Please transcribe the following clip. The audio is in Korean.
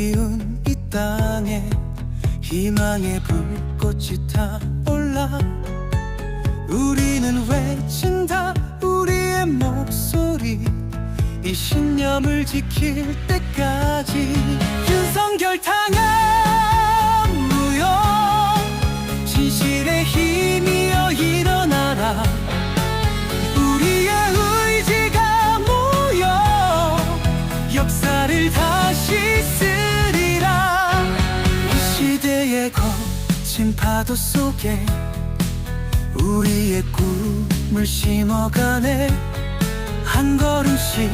피운 이 땅에 희망의 불꽃이 타올라. 우리는 외친다 우리의 목소리. 이 신념을 지킬 때까지 윤성결 탕아 무용 진실의 힘이여 일어나라. 우리의 의지가 모여 역사 를 다시 쓰리라. 이 시대의 거친 파도 속에 우리의 꿈을 심어가네